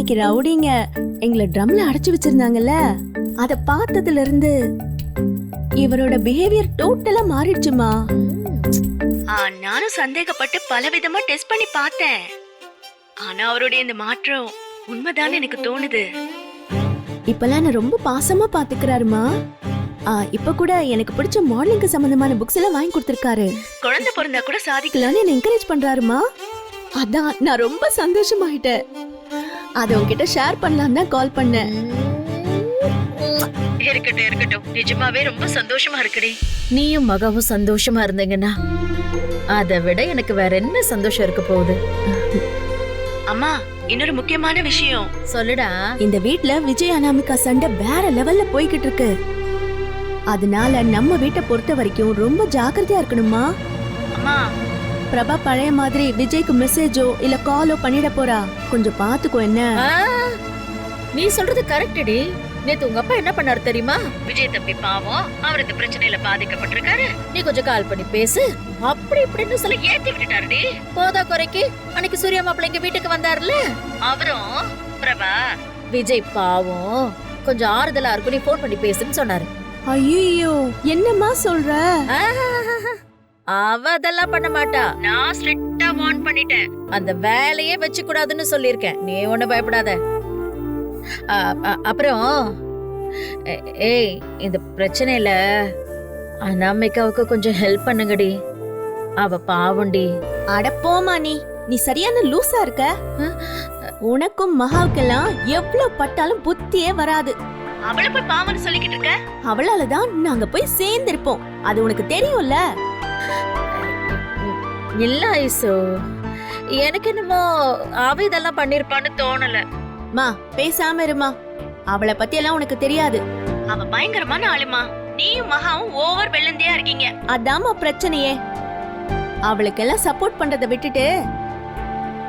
அன்னைக்கு ரவுடிங்க எங்களை ட்ரம்ல அடைச்சு வச்சிருந்தாங்கல்ல அத பார்த்ததுல இருந்து இவரோட பிஹேவியர் டோட்டலா மாறிடுச்சுமா. நானும் சந்தேகப்பட்டு பல விதமா டெஸ்ட் பண்ணி பார்த்தேன். ஆனா அவருடைய இந்த மாற்றம் உண்மைதான் எனக்கு தோணுது. இப்பெல்லாம் நான் ரொம்ப பாசமா பாத்துக்கிறாருமா இப்ப கூட எனக்கு பிடிச்ச மாடலிங்க்கு சம்பந்தமான புக்ஸ் எல்லாம் வாங்கி கொடுத்திருக்காரு. குழந்தை பிறந்தா கூட சாதிக்கலாம்னு என்ன என்கரேஜ் பண்றாருமா. அதான் நான் ரொம்ப சந்தோஷமாயிட்டேன். அத உன்கிட்ட ஷேர் பண்ணலாம் தான் கால் பண்ணேன். இருக்கட்டும் இருக்கட்டும். நிஜமாவே ரொம்ப சந்தோஷமா இருக்குடி. நீயும் மகாவும் சந்தோஷமா இருந்தீங்கன்னா அதை விட எனக்கு வேற என்ன சந்தோஷம் இருக்க போகுது? அம்மா இன்னொரு முக்கியமான விஷயம். சொல்லுடா. இந்த வீட்ல விஜய் அனாமிகா சண்டை வேற லெவல்ல போய்கிட்டு இருக்கு. அதனால நம்ம வீட்டை பொறுத்த வரைக்கும் ரொம்ப ஜாக்கிரதையா இருக்கணுமா அம்மா பிரபா பழைய மாதிரி விஜய்க்கு மெசேஜோ இல்ல காலோ பண்ணிட போறா? கொஞ்சம் பாத்துக்கோ என்ன? நீ சொல்றது கரெக்டடி நேத்து உங்க அப்பா என்ன பண்ணாரு தெரியுமா? விஜய் தம்பி பாவம் அவர் இந்த பிரச்சனையில பாதிக்கப்பட்டிருக்காரு. நீ கொஞ்சம் கால் பண்ணி பேசு. அப்படி இப்படின்னு சொல்லி ஏத்தி விட்டுட்டாருடி போதா குறைக்கு அன்னைக்கு சூர்யா மாப்பிள்ளை எங்க வீட்டுக்கு வந்தாருல அவரும் பிரபா. விஜய் பாவம். கொஞ்சம் ஆறுதலா இருக்கும் நீ போன் பண்ணி பேசுன்னு சொன்னாரு. ஐயோ என்னம்மா சொல்ற. அவ அதெல்லாம் பண்ண மாட்டா. நான் ஸ்ட்ரிக்ட்டா வார்ன் பண்ணிட்டேன். அந்த வேலையே வச்சு கூடாதுன்னு சொல்லியிருக்கேன். நீ ஒண்ணு பயப்படாத. அப்புறம் ஏ- ஏய் இந்த பிரச்சனையில அனாமிகாவுக்கு கொஞ்சம் ஹெல்ப் பண்ணுங்கடி. அவ பாவண்டி அட போமா நீ. நீ சரியான லூசா இருக்க. உனக்கும் மகாவுக்கெல்லாம் எவ்வளவு பட்டாலும் புத்தியே வராது. அவளை போய் பாவன்னு சொல்லிக்கிட்டு இருக்க? அவளாலதான் நாங்க போய் சேர்ந்திருப்போம். அது உனக்கு தெரியும்ல? இல்ல ஐசோ. எனக்கு என்னமோ அவ இதெல்லாம் பண்ணிருப்பான்னு தோணல. மா பேசாம இருமா. அவளை பத்தி எல்லாம் உனக்கு தெரியாது. அவ பயங்கரமான ஆளுமா. நீயும் மகாவும் ஓவர் வெள்ளந்தியா இருக்கீங்க. அதாம்மா பிரச்சனையே. அவளுக்கெல்லாம் சப்போர்ட் பண்றத விட்டுட்டு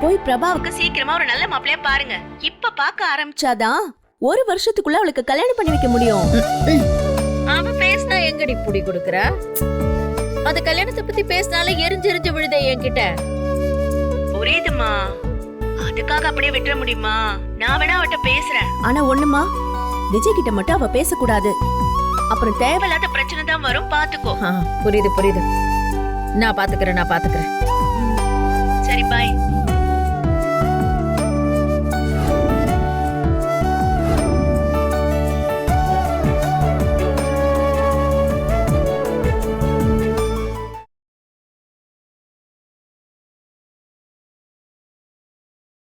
போய் பிரபாவுக்கு சீக்கிரமா ஒரு நல்ல மாப்பிளைய பாருங்க. இப்ப பார்க்க ஆரம்பிச்சாதான் ஒரு வருஷத்துக்குள்ள அவளுக்கு கல்யாணம் பண்ணி வைக்க முடியும். அவ பேசினா எங்கடி புடி கொடுக்கற? அந்த கல்யாணத்தை பத்தி பேசினாலே எரிஞ்சு எரிஞ்சு விழுதே என்கிட்ட. புரியுதுமா அதுக்காக அப்படியே விட்டுற முடியுமா? நான் வேணா அவட்ட பேசுறேன். ஆனா ஒண்ணுமா? விஜய் கிட்ட மட்டும் அவ பேசக்கூடாது. அப்புறம் தேவையில்லாத பிரச்சனை தான் வரும் பாத்துக்கோ. ஆ, புரியுது புரியுது. நான் பாத்துக்கிறேன் நான் பாத்துக்கிறேன். சரி பாய்